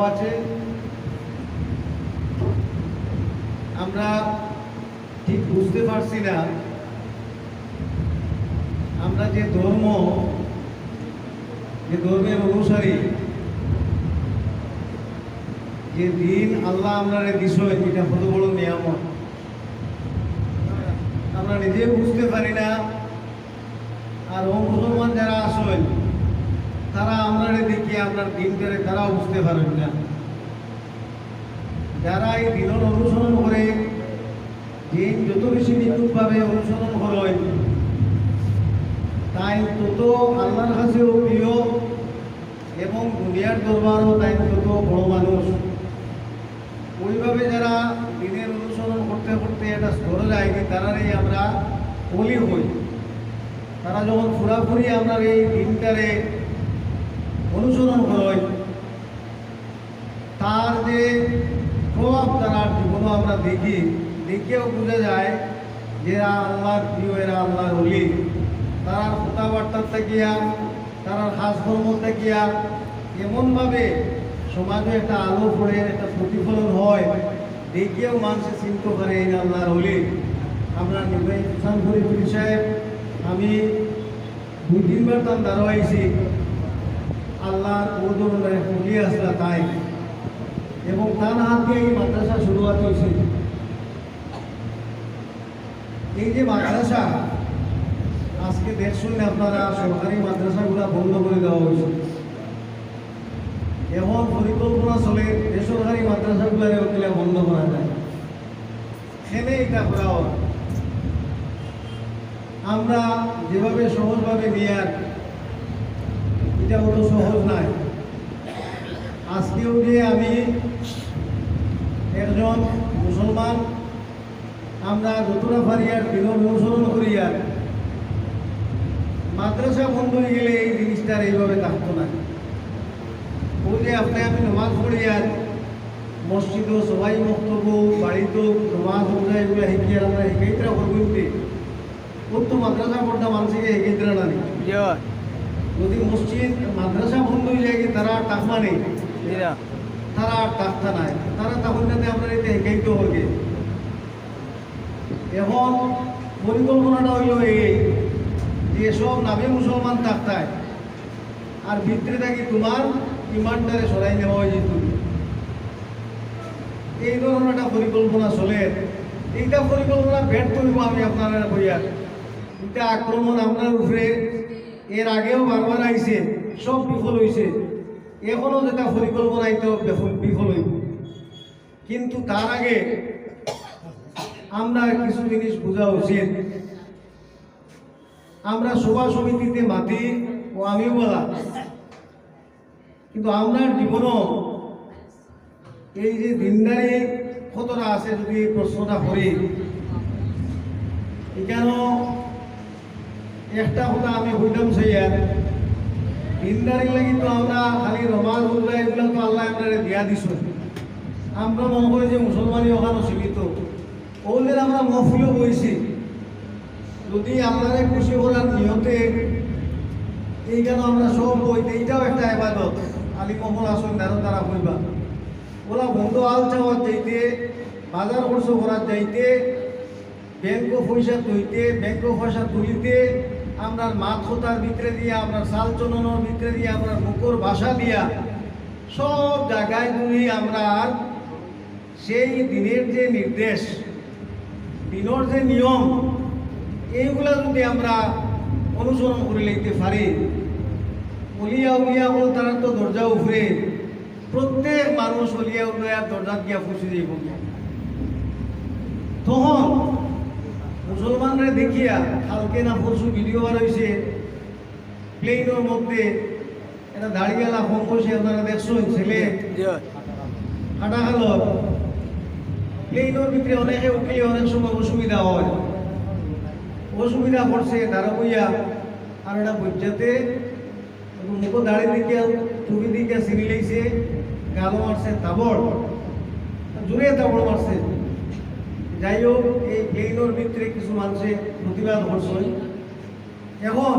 লেখাও আছে। আমরা ঠিক বুঝতে পারছি না, আমরা যে ধর্ম, যে ধর্মের অনুসারী, যে দিন আল্লাহ আমরা দিশয় এটা কত বড় নিয়ামত। আমরা নিজে বুঝতে পারি না আর ও মুসলমান যারা আসেন তারা আমরা দেখি আপনার দিনটারে তারাও বুঝতে পারেন না। যারা এই দিনের অনুসরণ করে, দিন যত বেশি নিখুঁতভাবে অনুসরণ করেন, তাই তত আল্লাহর কাছেও প্রিয় এবং দুনিয়ার দরবারও তাই তত বড় মানুষ। ওইভাবে যারা দিনের অনুসরণ করতে করতে একটা স্তরে যায় তারারই আমরা বলি হই। তারা যখন পুরাপুরি আমরা এই দিনটারে অনুসরণ করেন তার যে প্রভাব তারা জীবনও আমরা দেখি, দেখেও বোঝা যায় যে এরা আল্লাহর প্রিয়, এরা আল্লাহর অলি তারা কথাবার্তার থাকিয়া তারা কাজকর্ম থাকিয়া এমনভাবে সমাজে একটা আলো পড়ে, একটা প্রতিফলন হয়, দেখেও মানুষে চিনতে করে এই আল্লাহর অলি আমরা নির্বাহী সাহেব, আমি দুই তিনবার তার দ্বারা আইছি আল্লাহর ওজন অলি আসলা তাই। এবং তার হাত দিয়ে এই মাদ্রাসা শুরুয়াত হয়েছে। এই যে মাদ্রাসা, আজকে দেখছেন আপনারা সরকারি মাদ্রাসাগুলো বন্ধ করে দেওয়া হয়েছে। এমন পরিকল্পনা চলে বেসরকারি মাদ্রাসাগুলো বন্ধ করা যায়। সেনে এটা করা আমরা যেভাবে সহজভাবে নিয়ার এটা অত সহজ নয় আজকেও যে আমি একজন মুসলমান আমরা যতটা পারি আর দিন অনুসরণ করি আর মাদ্রাসা বন্ধ হয়ে গেলে এই জিনিসটার এইভাবে থাকতো না ওই যে আপনি আমি নমাজ পড়ি আর মসজিদও সবাই বক্তব্য বাড়িতেও নমাজ রোজা এগুলো শিখি আর আমরা শিখাইতরা করবি ওর তো মাদ্রাসা পড়তা মানুষকে শিখাইতরা না নেই জয় যদি মসজিদ মাদ্রাসা বন্ধ হয়ে যায় তারা টাকা নেই। তারা আর টাকা নাই। তারা তখন যাতে আমরা এতে শিখাইতে হবে এখন পরিকল্পনাটা হইল এই যে সব নামে মুসলমান থাকতায় আর ভিতরে থাকি তোমার? ইমানটারে সরাই নেওয়া হয়ে তুমি এই ধরনের একটা পরিকল্পনা চলে। এইটা পরিকল্পনা ব্যর্থ হইব আমি আপনারা বইয়ার। এটা আক্রমণ আপনার উপরে এর আগেও বারবার আইছে সব বিফল হয়েছে এখনও যেটা পরিকল্পনা আইতেও বিফল হইব কিন্তু তার আগে আমরা কিছু জিনিস বোঝা উচিত আমরা সভা সমিতিতে মাতি ও আমিও বলা। কিন্তু আমরা জীবনও এই যে দিনদারি কতটা আছে যদি প্রশ্নটা করি এখানেও একটা কথা আমি হইতাম সেইয়ার দিনদারি লাগি তো আমরা খালি রমাজ উল্লাহ এগুলো তো আল্লাহ আপনারা দিয়া দিছ। আমরা মনে করি যে মুসলমানি ওখানে সীমিত ওদের আমরা মহফিলও বইছি। যদি আপনারা খুশি করার নিয়তে এইখানে আমরা সব বই, এইটাও একটা এবাদত আলী মহল আসন দ্বারা তারা কইবা ওরা বন্ধু আল চাওয়ার যাইতে, বাজার খরচ করার যাইতে ব্যাংক পয়সা তৈতে ব্যাংক পয়সা তুলিতে আপনার মাছ হোতার ভিতরে দিয়ে, আপনার সাল চলনের ভিতরে দিয়ে, আপনার মুখর ভাষা দিয়া সব জায়গায় তুমি আমরা সেই দিনের যে নির্দেশ, দিনের যে নিয়ম, এইগুলা যদি আমরা অনুসরণ করে লইতে পারি, অলিয়া উলিয়া বল তারা তো দরজা উফরে প্রত্যেক মানুষ অলিয়া উলিয়ার দরজা গিয়া ফুসে যাইব। তখন মুসলমানরা দেখিয়া কালকে না পরশু ভিডিও বার হয়েছে প্লেনের মধ্যে এটা দাঁড়িয়েলা ফোন করছে, আপনারা দেখছেন ছেলে। হাঁটা গেল প্লেনের ভিতরে অনেকে উঠলে অনেক সময় অসুবিধা হয়। অসুবিধা করছে তারা বইয়া আর এটা বজ্জাতে মুখ দাড়ি দিকে টুপি দিকে সিঁড়ি লেগছে, গালো মারছে, তাবড়। জোরে তাবড় মারছে। যাই হোক এই প্লেনের ভিতরে কিছু মানুষের প্রতিবাদ করছে এখন,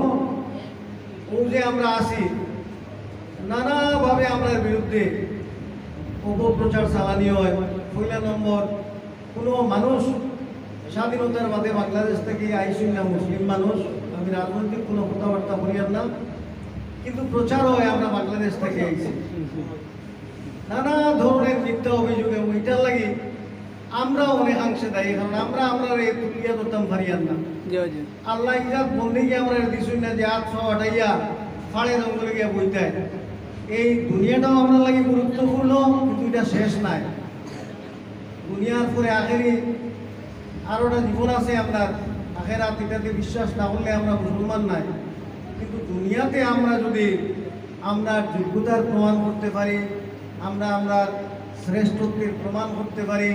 ও যে আমরা আসি নানাভাবে আমরা বিরুদ্ধে অপপ্রচার চালানি হয়। পয়লা নম্বর, কোনো মানুষ স্বাধীনতার বাদে বাংলাদেশ থেকে আইসুন না মুসলিম মানুষ। আমি রাজনৈতিক কোনো কথাবার্তা বলিয়ার না, কিন্তু প্রচার হয় আমরা বাংলাদেশ থেকে আইছি। নানা ধরনের মিথ্যা অভিযোগে লাগে আমরা অনেকাংশে দায়ী কারণ আমরা আমরা এই তুলিয়া ধরতাম পারিয়ার না। আল্লাহ ইজাত গিয়ে আমরা দিছুই না যে সব আটাইয়া ফাড়ে জঙ্গলে গিয়ে বইতে এই দুনিয়াটাও আমরা লাগে গুরুত্বপূর্ণ কিন্তু এটা শেষ নাই। দুনিয়ার পরে আখেরি আরও একটা জীবন আছে আপনার। আখেরাত এটাতে বিশ্বাস না করলে আমরা মুসলমান নাই। কিন্তু দুনিয়াতে আমরা যদি আমরা যোগ্যতার প্রমাণ করতে পারি আমরা আমরা শ্রেষ্ঠত্বের প্রমাণ করতে পারি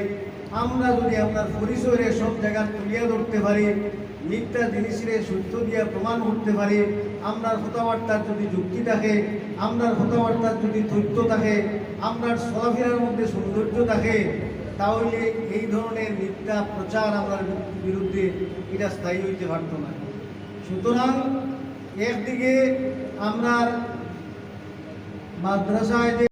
আমরা যদি আপনার পরিচয়ের সব জায়গা তুলিয়া ধরতে পারি, মিথ্যা জিনিসের সত্য দিয়া প্রমাণ করতে পারি, আমরার কথাবার্তার যদি যুক্তি থাকে, আমরার কথাবার্তার যদি তথ্য থাকে, আমরার চলাফেরার মধ্যে সৌন্দর্য থাকে, তাহলে এই ধরনের মিথ্যা প্রচার আমরা বিরুদ্ধে এটা স্থায়ী হইতে পারত না। সুতরাং একদিকে আমরা মাদ্রাসায় যে